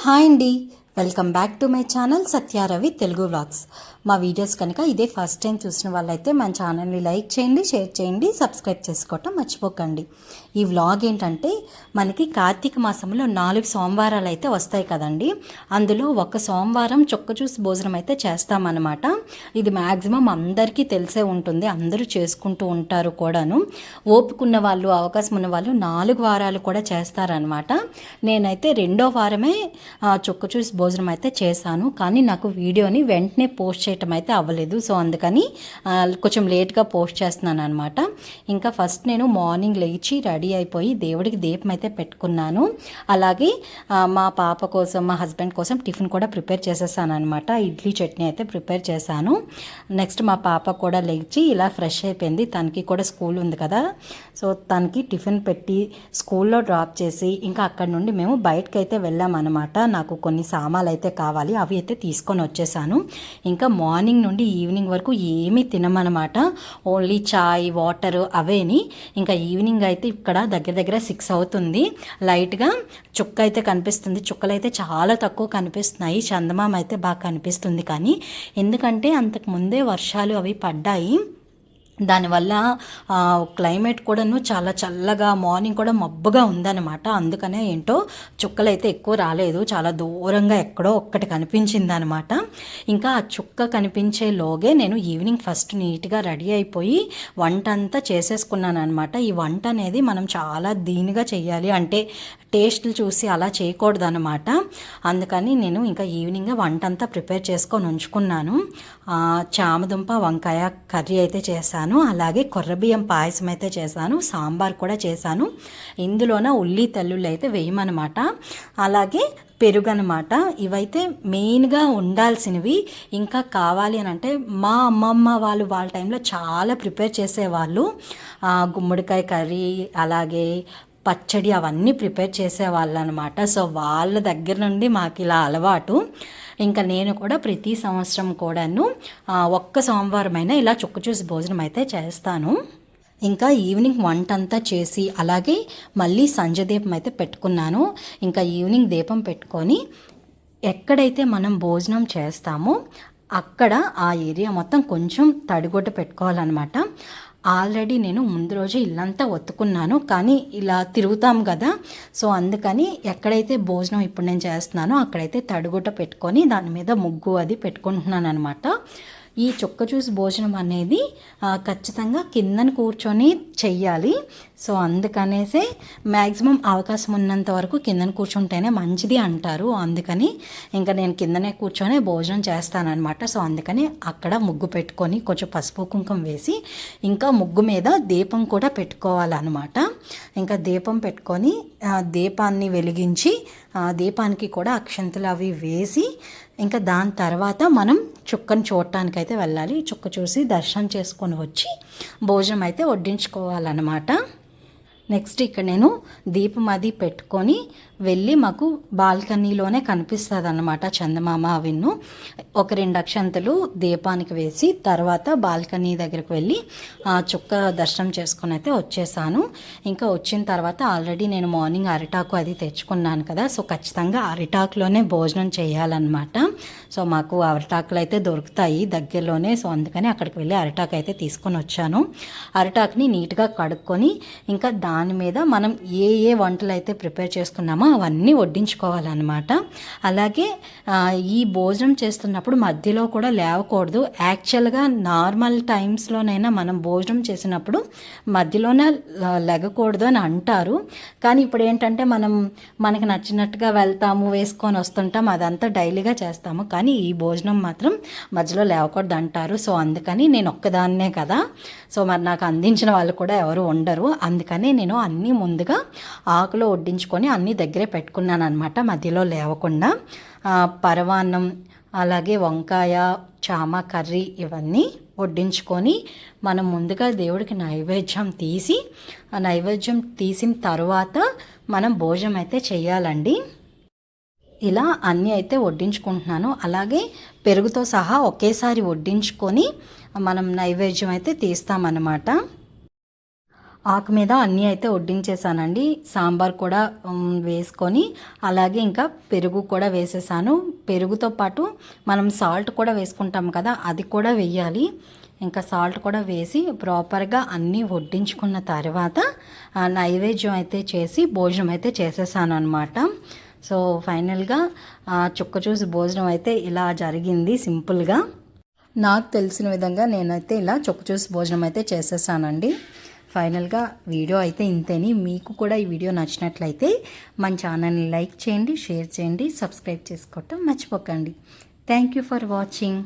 Hi అండి welcome back to my channel Satyaravi Telugu vlogs. మా videos కనుక ఇదే ఫస్ట్ టైం చూసిన వాళ్ళైతే మన ఛానల్ని లైక్ చేయండి షేర్ చేయండి సబ్స్క్రైబ్ చేసుకోవటం మర్చిపోకండి. ఈ వ్లాగ్ ఏంటంటే మనకి కార్తీక మాసంలో నాలుగు సోమవారాలు అయితే వస్తాయి కదండి. అందులో ఒక సోమవారం చొక్క చూసి భోజనం అయితే చేస్తామన్నమాట. ఇది మ్యాక్సిమం అందరికీ తెలిసే ఉంటుంది అందరూ చేసుకుంటూ ఉంటారు కూడాను. ఓపుకున్న వాళ్ళు అవకాశం ఉన్న వాళ్ళు నాలుగు వారాలు కూడా చేస్తారనమాట నేనైతే రెండో వారమే చొక్క చూసి భోజనం అయితే చేశాను కానీ నాకు వీడియోని వెంటనే పోస్ట్ చేయటం అయితే అవ్వలేదు. సో అందుకని కొంచెం లేట్గా పోస్ట్ చేస్తున్నాను అనమాట ఇంకా ఫస్ట్ నేను మార్నింగ్ లేచి రెడీ అయిపోయి దేవుడికి దీపం అయితే పెట్టుకున్నాను. అలాగే మా పాప కోసం మా హస్బెండ్ కోసం టిఫిన్ కూడా ప్రిపేర్ చేసేసాను అనమాట ఇడ్లీ చట్నీ అయితే ప్రిపేర్ చేశాను. నెక్స్ట్ మా పాప కూడా లేచి ఇలా ఫ్రెష్ అయిపోయింది. తనకి కూడా స్కూల్ ఉంది కదా. సో తనకి టిఫిన్ పెట్టి స్కూల్లో డ్రాప్ చేసి ఇంకా అక్కడ నుండి మేము బయటకు అయితే వెళ్ళామన్నమాట. నాకు కొన్ని సామాన్లు అయితే కావాలి అవి అయితే తీసుకొని వచ్చేసాను. ఇంకా మార్నింగ్ నుండి ఈవినింగ్ వరకు ఏమీ తినమనమాట ఓన్లీ చాయ్ వాటర్ అవేని. ఇంకా ఈవినింగ్ అయితే ఇక్కడ దగ్గర దగ్గర సిక్స్ అవుతుంది. లైట్గా చుక్క అయితే కనిపిస్తుంది. చుక్కలు అయితే చాలా తక్కువ కనిపిస్తున్నాయి. చందమామ అయితే బాగా కనిపిస్తుంది కానీ. ఎందుకంటే అంతకు ముందే వర్షాలు అవి పడ్డాయి. దానివల్ల క్లైమేట్ కూడాను చాలా చల్లగా మార్నింగ్ కూడా మబ్బుగా ఉందన్నమాట. అందుకనే ఏంటో చుక్కలు అయితే ఎక్కువ రాలేదు. చాలా దూరంగా ఎక్కడో ఒక్కటి కనిపించింది అనమాట ఇంకా ఆ చుక్క కనిపించే లోగే నేను ఈవినింగ్ ఫస్ట్ నీట్గా రెడీ అయిపోయి వంట అంతా చేసేసుకున్నాను అనమాట ఈ వంట అనేది మనం చాలా దీనిగా చేయాలి అంటే టేస్ట్లు చూసి అలా చేయకూడదు అనమాట అందుకని నేను ఇంకా ఈవినింగ్ వంట అంతా ప్రిపేర్ చేసుకొని ఉంచుకున్నాను. చామదుంప వంకాయ కర్రీ అయితే చేశాను. అలాగే కొర్రబియ్యం పాయసం అయితే చేశాను సాంబార్ కూడా చేశాను ఇందులోన ఉల్లి తల్లుళ్ళు అయితే వేయమనమాట అలాగే పెరుగు అనమాట ఇవైతే మెయిన్గా ఉండాల్సినవి. ఇంకా కావాలి అని అంటే మా అమ్మమ్మ వాళ్ళు వాళ్ళ టైంలో చాలా ప్రిపేర్ చేసేవాళ్ళు. గుమ్మడికాయ కర్రీ అలాగే పచ్చడి అవన్నీ ప్రిపేర్ చేసేవాళ్ళు అనమాట సో వాళ్ళ దగ్గర నుండి మాకు ఇలా అలవాటు. ఇంకా నేను కూడా ప్రతి సంవత్సరం కూడాను ఒక్క సోమవారం అయినా ఇలా చుక్క చూసి భోజనం అయితే చేస్తాను. ఇంకా ఈవినింగ్ వంట అంతా చేసి అలాగే మళ్ళీ సంజ దీపం అయితే పెట్టుకున్నాను. ఇంకా ఈవినింగ్ దీపం పెట్టుకొని ఎక్కడైతే మనం భోజనం చేస్తామో అక్కడ ఆ ఏరియా మొత్తం కొంచెం తడిగుడ్డ పెట్టుకోవాలన్నమాట. ఆల్రెడీ నేను ముందు రోజు ఇల్లంతా ఒత్తుకున్నాను కానీ ఇలా తిరుగుతాం కదా. సో అందుకని ఎక్కడైతే భోజనం ఇప్పుడు నేను చేస్తున్నానో అక్కడైతే తడుగుట పెట్టుకొని దాని మీద ముగ్గు అది పెట్టుకుంటున్నాను అనమాట ఈ చుక్క చూసి భోజనం అనేది ఖచ్చితంగా కిందన కూర్చొని చెయ్యాలి. సో అందుకనేసే మ్యాక్సిమం అవకాశం ఉన్నంత వరకు కిందన కూర్చుంటేనే మంచిది అంటారు. అందుకని ఇంకా నేను కిందనే కూర్చొని భోజనం చేస్తానన్నమాట. సో అందుకని అక్కడ ముగ్గు పెట్టుకొని కొంచెం పసుపు కుంకుమ వేసి ఇంకా ముగ్గు మీద దీపం కూడా పెట్టుకోవాలన్నమాట. ఇంకా దీపం పెట్టుకొని దీపాన్ని వెలిగించి దీపానికి కూడా అక్షంతలు అవి వేసి ఇంకా దాని తర్వాత మనం చుక్కను చూడటానికైతే వెళ్ళాలి. చుక్క చూసి దర్శనం చేసుకొని వచ్చి భోజనం అయితే వడ్డించుకోవాలన్నమాట. నెక్స్ట్ ఇక్కడ నేను దీపం అది పెట్టుకొని వెళ్ళి మాకు బాల్కనీలోనే కనిపిస్తుంది అన్నమాట చందమామ అవిన్ను ఒక రెండు అక్షంతలు దీపానికి వేసి తర్వాత బాల్కనీ దగ్గరికి వెళ్ళి ఆ చుక్క దర్శనం చేసుకుని అయితే వచ్చేసాను. ఇంకా వచ్చిన తర్వాత ఆల్రెడీ నేను మార్నింగ్ అరిటాకు అది తెచ్చుకున్నాను కదా సో ఖచ్చితంగా అరిటాకులోనే భోజనం చేయాలన్నమాట. సో మాకు అరిటాకులు అయితే దొరుకుతాయి దగ్గరలోనే సో అందుకని అక్కడికి వెళ్ళి అరిటాకు అయితే తీసుకొని వచ్చాను. అరిటాకుని నీట్గా కడుక్కొని ఇంకా దాని మీద మనం ఏ ఏ వంటలు అయితే ప్రిపేర్ చేసుకున్నామో అవన్నీ వడ్డించుకోవాలన్నమాట. అలాగే ఈ భోజనం చేస్తున్నప్పుడు మధ్యలో కూడా లేవకూడదు. యాక్చువల్గా నార్మల్ టైమ్స్లోనైనా మనం భోజనం చేసినప్పుడు మధ్యలోనే లెగకూడదు అని అంటారు. కానీ ఇప్పుడు ఏంటంటే మనం మనకి నచ్చినట్టుగా వెళ్తాము వేసుకొని వస్తుంటాం అదంతా డైలీగా చేస్తాము. కానీ ఈ భోజనం మాత్రం మధ్యలో లేవకూడదు అంటారు. సో అందుకని నేను ఒక్కదాన్నే కదా. సో మరి నాకు అందించిన వాళ్ళు కూడా ఎవరు ఉండరు. అందుకని నేను అన్నీ ముందుగా ఆకులో వడ్డించుకొని అన్నీ దగ్గర పెట్టుకున్నాను అనమాట మధ్యలో లేవకుండా. పరవాన్నం అలాగే వంకాయ చామ కర్రీ ఇవన్నీ వడ్డించుకొని మనం ముందుగా దేవుడికి నైవేద్యం తీసి ఆ నైవేద్యం తీసిన తర్వాత మనం భోజనం అయితే చేయాలండి. ఇలా అన్నీ అయితే వడ్డించుకుంటున్నాను. అలాగే పెరుగుతో సహా ఒకేసారి వడ్డించుకొని మనం నైవేద్యం అయితే తీస్తామన్నమాట. ఆకు మీద అన్నీ అయితే వడ్డించేసానండి. సాంబార్ కూడా వేసుకొని అలాగే ఇంకా పెరుగు కూడా వేసేసాను. పెరుగుతో పాటు మనం సాల్ట్ కూడా వేసుకుంటాం కదా అది కూడా వేయాలి. ఇంకా సాల్ట్ కూడా వేసి ప్రాపర్గా అన్నీ వడ్డించుకున్న తర్వాత నైవేద్యం అయితే చేసి భోజనం అయితే చేసేసాను అనమాట సో ఫైనల్గా చుక్క చూసి భోజనం అయితే ఇలా జరిగింది సింపుల్గా. నాకు తెలిసిన విధంగా నేనైతే ఇలా చుక్క చూసి భోజనం అయితే చేసేసానండి. ఫైనల్గా వీడియో అయితే ఇంతేని. మీకు కూడా ఈ వీడియో నచ్చినట్లయితే మన ఛానల్ని లైక్ చేయండి షేర్ చేయండి సబ్స్క్రైబ్ చేసుకోవటం మర్చిపోకండి. Thank you for watching.